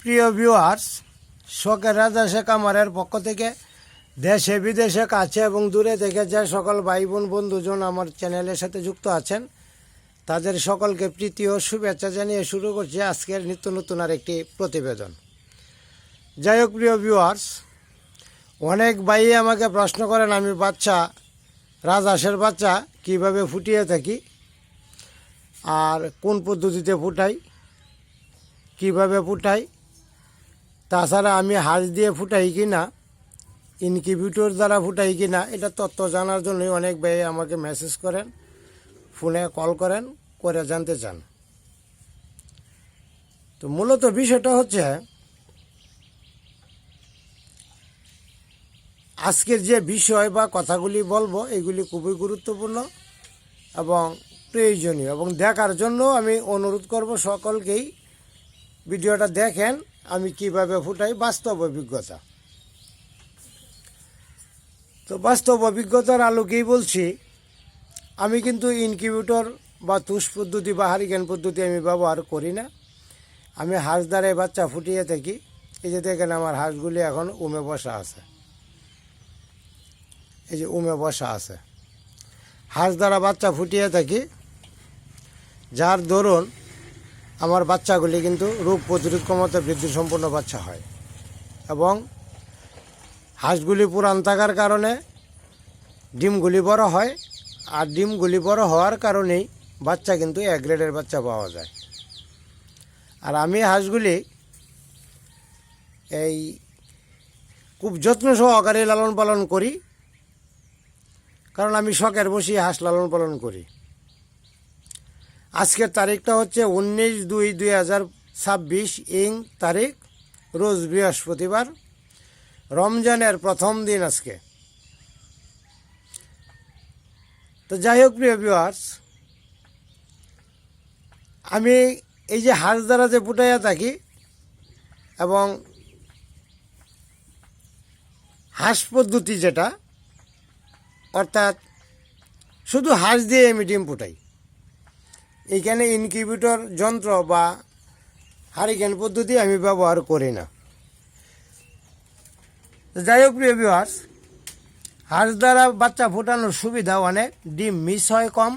প্রিয় ভিউয়ার্স শখের রাজা শেখ আমারের পক্ষ থেকে দেশে, বিদেশে, কাছে এবং দূরে থেকে যে সকল ভাই বোন বন্ধুজন আমার চ্যানেলের সাথে যুক্ত আছেন, তাদের সকলকে প্রীতি ও শুভেচ্ছা জানিয়ে শুরু করছি আজকের নিত্য নতুন আর একটি প্রতিবেদন। যাই হোক, প্রিয় ভিউয়ার্স অনেক ভাই আমাকে প্রশ্ন করেন, আমি বাচ্চা রাজহাঁসের বাচ্চা, কীভাবে ফুটিয়ে থাকি? আর কোন পদ্ধতিতে ফুটাই? কীভাবে ফুটাই? তাছাড়া আমি হাঁস দিয়ে ফুটাই কি না দ্বারা ফুটাই কি না এটা তথ্য জানার জন্যই অনেক ব্যয় আমাকে মেসেজ করেন ফোনে কল করেন, করে জানতে চান। তো মূলত বিষয়টা হচ্ছে, আজকের যে বিষয় বা কথাগুলি বলব, এগুলি খুবই গুরুত্বপূর্ণ এবং প্রয়োজনীয় এবং দেখার জন্য আমি অনুরোধ করব সকলকেই, ভিডিওটা দেখেন আমি কীভাবে ফুটাই? বাস্তব অভিজ্ঞতা। তো বাস্তব অভিজ্ঞতার আলোকেই বলছি, আমি কিন্তু ইনকিউবেটর বা তুষ পদ্ধতি বা হারিকেন পদ্ধতি আমি ব্যবহার করি না। আমি হাঁস দ্বারাই বাচ্চা ফুটিয়ে থাকি। এই যে দেখেন আমার হাঁসগুলি এখন উমে বসা আছে। এই যে উমে বসা আছে। হাঁস দ্বারা বাচ্চা ফুটিয়ে থাকি। যার দরুন আমার বাচ্চাগুলি কিন্তু রোগ প্রতিরোধ ক্ষমতা বৃদ্ধি সম্পন্ন বাচ্চা হয়। এবং হাঁসগুলি পুরান থাকার কারণে ডিমগুলি বড় হয় আর ডিমগুলি বড় হওয়ার কারণেই বাচ্চা কিন্তু এক গ্রেডের বাচ্চা পাওয়া যায়। আর আমি হাঁসগুলি এই খুব যত্ন সহকারে লালন পালন করি, কারণ আমি শখের বসিয়ে হাঁস লালন পালন করি। আজকের তারিখটা হচ্ছে উনিশ দুই দুই হাজার ছাব্বিশ, ইং তারিখ, রোজ বৃহস্পতিবার। রমজানের প্রথম দিন আজকে। তো যাই হোক, প্রিয় ভিউয়ার্স আমি এই যে হাঁস দ্বারা যে ফুটাইয়া থাকি এবং হাঁস পদ্ধতি যেটা, অর্থাৎ শুধু হাঁস দিয়ে আমি ডিম ফুটাই। এইখানে ইনকিউবেটর যন্ত্র বা হারিকেন পদ্ধতি আমি ব্যবহার করি না। যাই হোক প্রিয় ভিউয়ার্স হাঁস দ্বারা বাচ্চা ফোটানোর সুবিধা অনেক, ডিম মিস হয় কম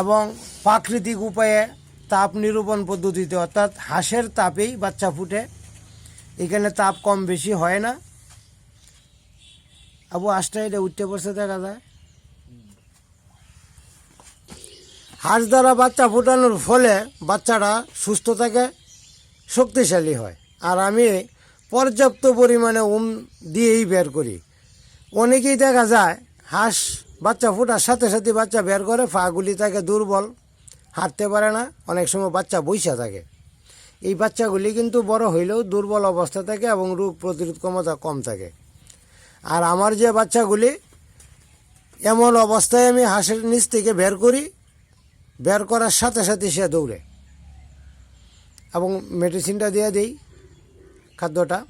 এবং প্রাকৃতিক উপায়ে তাপ নিরূপণ পদ্ধতিতে অর্থাৎ হাঁসের তাপেই বাচ্চা ফুটে, এখানে তাপ কম বেশি হয় না। আবু হাঁসটা এটা উঠতে পড়ছে দেখা যায়। হাঁস দ্বারা বাচ্চা ফোটানোর ফলে বাচ্চাটা সুস্থ থাকে, শক্তিশালী হয়। আর আমি পর্যাপ্ত পরিমাণে উম দিয়েই বের করি। অনেকেই দেখা যায় হাঁস বাচ্চা ফোটার সাথে সাথে বাচ্চা বের করে, ফাগুলি থাকে দুর্বল, হাঁটতে পারে না, অনেক সময় বাচ্চা বৈশা থাকে। এই বাচ্চাগুলি কিন্তু বড় হইলেও দুর্বল অবস্থা থাকে এবং রোগ প্রতিরোধ ক্ষমতা কম থাকে। আর আমার যে বাচ্চাগুলি, এমন অবস্থায় আমি হাঁসের নিচ থেকে বের করি বের করার সাথে সাথে সে দৌড়ে। এবং মেডিসিনটা দিয়ে দিই, খাদ্যটা।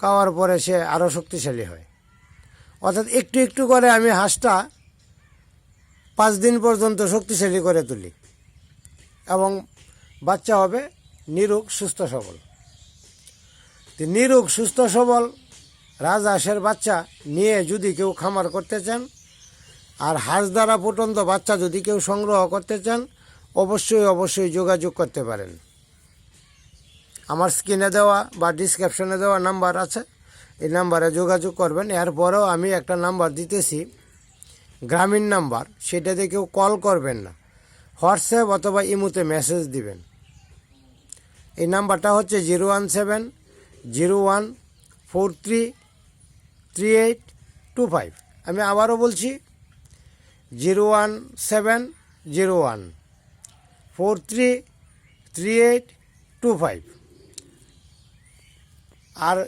খাওয়ার পরে সে আরও শক্তিশালী হয়। অর্থাৎ একটু একটু করে আমি হাঁসটা পাঁচ দিন পর্যন্ত শক্তিশালী করে তুলি। এবং বাচ্চা হবে নিরোগ, সুস্থ, সবল। নিরোগ, সুস্থ, সবল রাজহাঁসের বাচ্চা নিয়ে যদি কেউ খামার করতে চান আর হাঁস দ্বারা ফুটন্ত বাচ্চা যদি কেউ সংগ্রহ করতে চান, অবশ্যই অবশ্যই যোগাযোগ করতে পারেন। আমার স্ক্রিনে দেওয়া বা ডিসক্রিপশনে দেওয়া নাম্বার আছে। এই নাম্বারে যোগাযোগ করবেন। এরপরেও আমি একটা নাম্বার দিতেছি। গ্রামীণ নাম্বার। সেটাতে কেউ কল করবেন না। হোয়াটসঅ্যাপ অথবা ইমুতে মেসেজ দিবেন। এই নাম্বারটা হচ্ছে zero one seven, zero one, four three three eight, two five. আমি আবারও বলছি zero one seven zero one four three three eight two five আর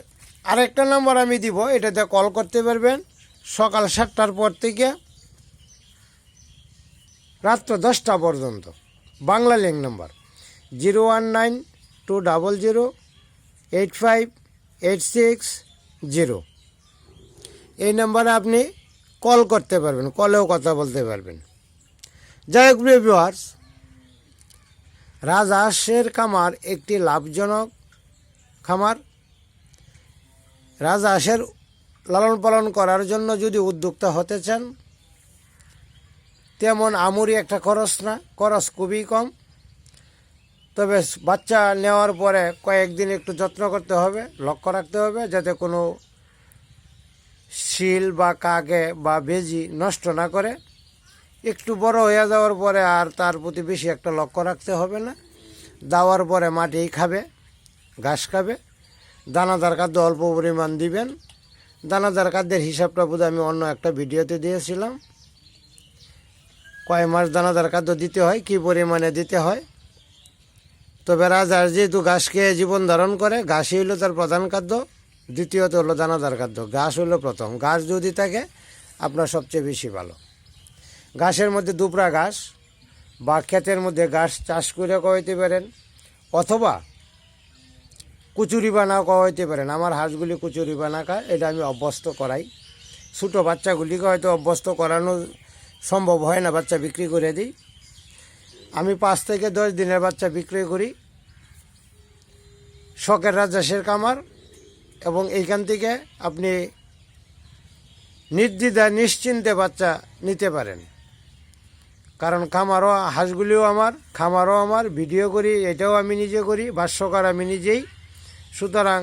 আরেকটা নাম্বার আমি দিব, এটাতে কল করতে পারবেন সকাল সাতটার পর থেকে রাত্র দশটা পর্যন্ত। Banglalink number zero one nine two double zero eight five eight six zero এই নাম্বারে আপনি কল করতে পারবেন, কলেও কথা বলতে পারবেন। যাই হোক প্রিয় ভিউয়ার্স রাজহাঁসের খামার একটি লাভজনক খামার। রাজহাঁসের লালন পালন করার জন্য যদি উদ্যোক্তা হতে চান, তেমন আমুরি একটা খরচ না, খরচ খুবই কম। তবে বাচ্চা নেওয়ার পরে কয়েকদিন একটু যত্ন করতে হবে, লক্ষ্য রাখতে হবে, যাতে কোনো শিল বা কাকে বা বেজি নষ্ট না করে, একটু বড় হয়ে যাওয়ার পরে আর তার প্রতি বেশি একটা লক্ষ্য রাখতে হবে না। দেওয়ার পরে মাটিই খাবে, ঘাস খাবে। দানাদার খাদ্য অল্প পরিমাণ দিবেন। দানাদার খাদ্যের হিসাবটা বোধহয় আমি অন্য একটা ভিডিওতে দিয়েছিলাম। কয় মাস দানাদার খাদ্য দিতে হয়, কি পরিমাণে দিতে হয়? তবে রাজার যেহেতু ঘাস খেয়ে জীবন ধারণ করে, ঘাসই হলো তার প্রধান খাদ্য। দ্বিতীয়ত হলো দানাদার খাদ্য। ঘাস হলো প্রথম। ঘাস যদি থাকে, আপনার সবচেয়ে বেশি ভালো। ঘাসের মধ্যে দুপড়া ঘাস বা ক্ষেতের মধ্যে ঘাস চাষ করে খাওয়াইতে পারেন, অথবা কুচুরি বানাও খাওয়াইতে পারেন। আমার হাঁসগুলি কুচুরি বানা খায়, এটা আমি অভ্যস্ত করাই। ছোটো বাচ্চাগুলিকে হয়তো অভ্যস্ত করানো সম্ভব হয় না, বাচ্চা বিক্রি করে দিই। আমি পাঁচ থেকে দশ দিনের বাচ্চা বিক্রি করি। শখের রাজাসের কামার এবং এইখান থেকে আপনি নির্দ্বিধা নিশ্চিন্তে বাচ্চা নিতে পারেন। কারণ খামারও, হাঁসগুলিও আমার, খামারও আমার, ভিডিও করি, এটাও আমি নিজে করি, ভাষ্যকার আমি নিজেই। সুতরাং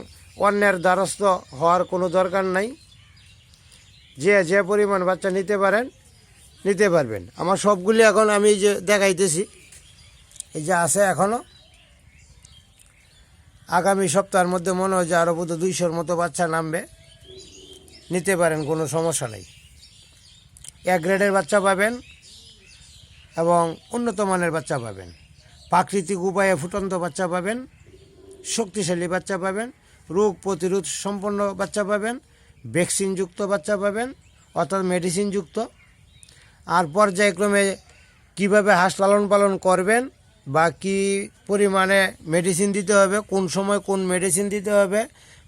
অন্যের দ্বারস্থ হওয়ার কোনো দরকার নাই। যে যে পরিমাণ বাচ্চা নিতে পারেন, নিতে পারবেন। আমার সবগুলি এখন আমি যে দেখাইতেছি। এই যে আছে এখনও আগামী সপ্তাহের মধ্যে মনে হয় যে আরও বোধ দুইশোর মতো বাচ্চা নামবে। নিতে পারেন, কোনো সমস্যা নেই। এক গ্রেডের বাচ্চা পাবেন এবং উন্নত মানের বাচ্চা পাবেন। প্রাকৃতিক উপায়ে ফুটন্ত বাচ্চা পাবেন, শক্তিশালী বাচ্চা পাবেন, রোগ প্রতিরোধ সম্পন্ন বাচ্চা পাবেন ভ্যাকসিনযুক্ত বাচ্চা পাবেন, অর্থাৎ মেডিসিনযুক্ত আর পর্যায়ক্রমে কীভাবে হাঁস লালন পালন করবেন বা কী পরিমাণে মেডিসিন দিতে হবে, কোন সময় কোন মেডিসিন দিতে হবে,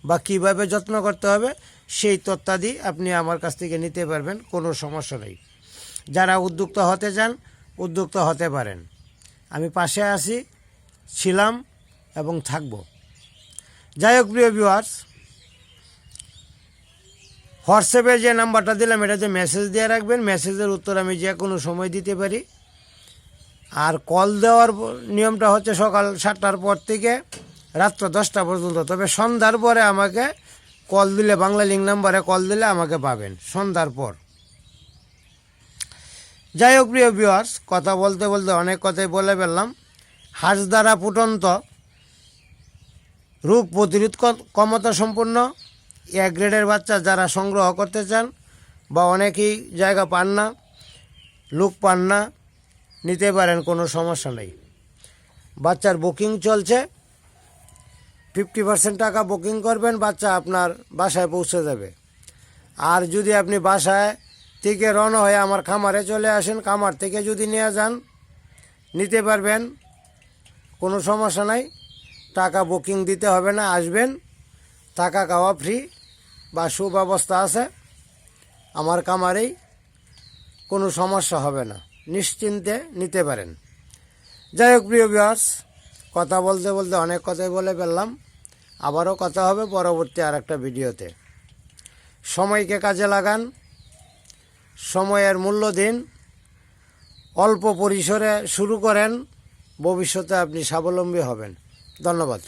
বা কীভাবে যত্ন করতে হবে, সেই তথ্যাদি আপনি আমার কাছ থেকে নিতে পারবেন, কোনো সমস্যা নেই। যারা উদ্যোক্তা হতে চান, উদ্যোক্তা হতে পারেন। আমি পাশে আছি, ছিলাম এবং থাকব। যাই হোক, প্রিয় ভিউয়ার্স হোয়াটসঅ্যাপে যে নাম্বারটা দিলাম, এটাতে মেসেজ দিয়ে রাখবেন। মেসেজের উত্তর আমি যে কোনো সময় দিতে পারি। আর কল দেওয়ার নিয়মটা হচ্ছে সকাল সাতটার পর থেকে রাত্র দশটা পর্যন্ত। তবে সন্ধ্যার পরে আমাকে কল দিলে, বাংলা লিঙ্ক নাম্বারে কল দিলে আমাকে পাবেন, সন্ধ্যার পর। যাই হোক, প্রিয় ভিউয়ার্স কথা বলতে বলতে অনেক কথাই বলে ফেললাম। হাঁস দ্বারা ফুটন্ত, রোগ প্রতিরোধ ক্ষমতা সম্পন্ন এক গ্রেডের বাচ্চা যারা সংগ্রহ করতে চান বা অনেকেই জায়গা পান না, লোক পান না নিতে পারেন, কোনো সমস্যা নেই। বাচ্চার বুকিং চলছে। ফিফটি পার্সেন্ট টাকা বুকিং করবেন, বাচ্চা আপনার বাসায় পৌঁছে যাবে। আর যদি আপনি বাসায় থেকে রওনা হয়ে আমার খামারে চলে আসেন, খামার থেকে যদি নিয়ে যান, নিতে পারবেন, কোনো সমস্যা নাই। টাকা বুকিং দিতে হবে না, আসবেন। টাকা খাওয়া ফ্রি বা সুব্যবস্থা আছে। আমার কামারেই কোনো সমস্যা হবে না। নিশ্চিন্তে নিতে পারেন। যাই হোক প্রিয় বিয়ার্স কথা বলতে বলতে অনেক কথাই বলে ফেললাম। আবারও কথা হবে পরবর্তী আর একটা ভিডিওতে। সময়কে কাজে লাগান, সময়ের মূল্য দিন, অল্প পরিসরে শুরু করেন, ভবিষ্যতে আপনি স্বাবলম্বী হবেন। ধন্যবাদ।